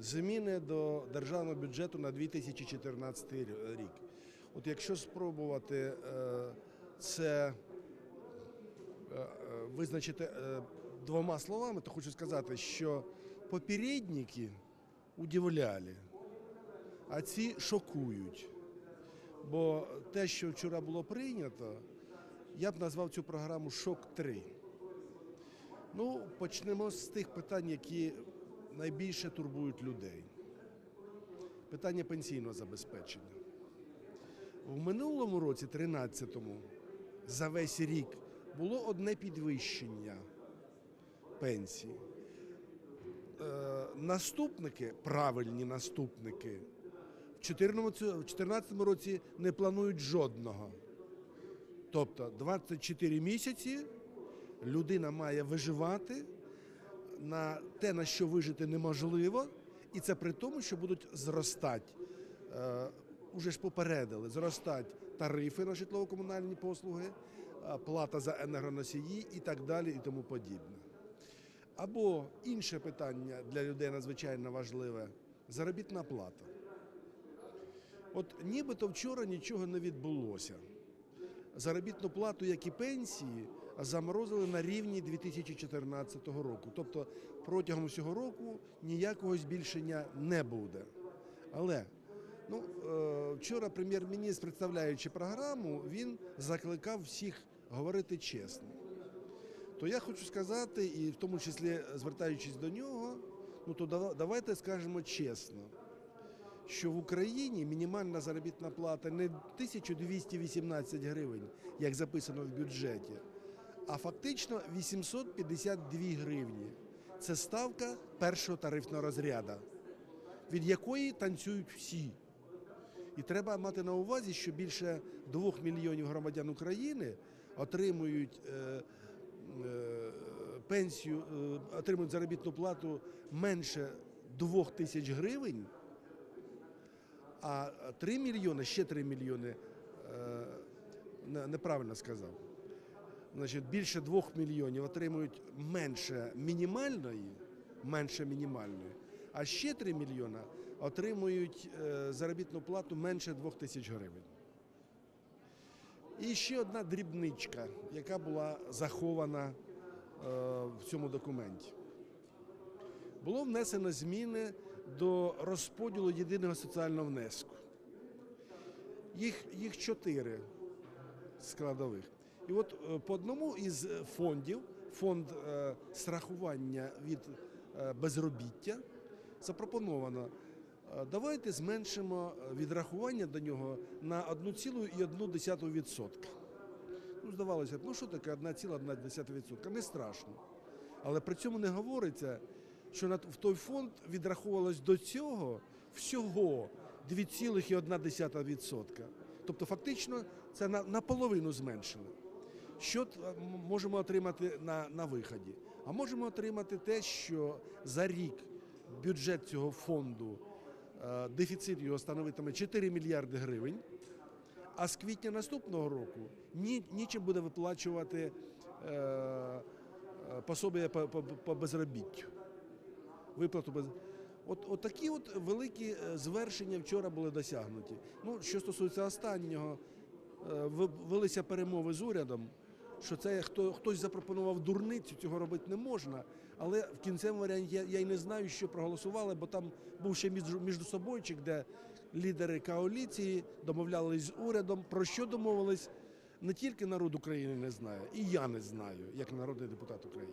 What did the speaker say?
зміни до державного бюджету на 2014 рік. От якщо спробувати е, це е, е, визначити двома словами, то хочу сказати, що попередники удивляли, а ці шокують. Бо те, що вчора було прийнято, я б назвав цю програму Шок 3. Ну, почнемо з тих питань, які найбільше турбують людей. Питання пенсійного забезпечення. В минулому році, 13-му, за весь рік було одне підвищення пенсії. Е, наступники, правильні наступники, в 2014 році не планують жодного. Тобто 24 місяці людина має виживати на те, на що вижити неможливо, і це при тому, що будуть зростати. Е, уже ж попередили, зростать тарифи на житлово-комунальні послуги, е, плата за енергоносії і так далі, і тому подібне. Або інше питання для людей надзвичайно важливе заробітна плата. От нібито вчора нічого не відбулося. Заробітну плату, як і пенсії, заморозили на рівні 2014 року. Тобто протягом всього року ніякого збільшення не буде. Але ну, е, вчора прем'єр-міністр, представляючи програму, він закликав всіх говорити чесно. То я хочу сказати, і в тому числі звертаючись до нього, ну то дава- давайте скажемо чесно, що в Україні мінімальна заробітна плата не 1218 гривень, як записано в бюджеті, а фактично 852 гривні. Це ставка першого тарифного розряду, від якої танцюють всі. І треба мати на увазі, що більше 2 мільйонів громадян України отримують е, е, пенсію, е, отримують заробітну плату менше 2 тисяч гривень, а 3 мільйони, ще 3 мільйони, е, неправильно сказав. Значить, більше 2 мільйонів отримують менше мінімальної, менше мінімальної, а ще 3 мільйона отримують е, заробітну плату менше 2 тисяч гривень. І ще одна дрібничка, яка була захована е, в цьому документі. Було внесено зміни до розподілу єдиного соціального внеску. Їх, їх чотири складових. І от е, по одному із фондів, фонд е, страхування від е, безробіття, запропоновано. е, Давайте зменшимо е, відрахування до нього на 1,1%. Ну, здавалося б, ну що таке 1,1%? Не страшно. Але при цьому не говориться, що в той фонд відраховувалось до цього всього 2,1%. Тобто, фактично, це на, наполовину зменшили. Що можемо отримати на, на виході? А можемо отримати те, що за рік бюджет цього фонду, е, дефіцит його становитиме 4 мільярди гривень, а з квітня наступного року ні, нічим буде виплачувати е, е, пособія по, по, по безробіттю. Виплату без. От, от такі от великі е, звершення вчора були досягнуті. Ну, що стосується останнього, е, велися перемови з урядом, що це хто, хтось запропонував дурницю, цього робити не можна. Але в кінцевому варіанті я, я й не знаю, що проголосували, бо там був ще між, між собойчик, де лідери коаліції домовлялись з урядом. Про що домовились? Не тільки народ України не знає, і я не знаю, як народний депутат України.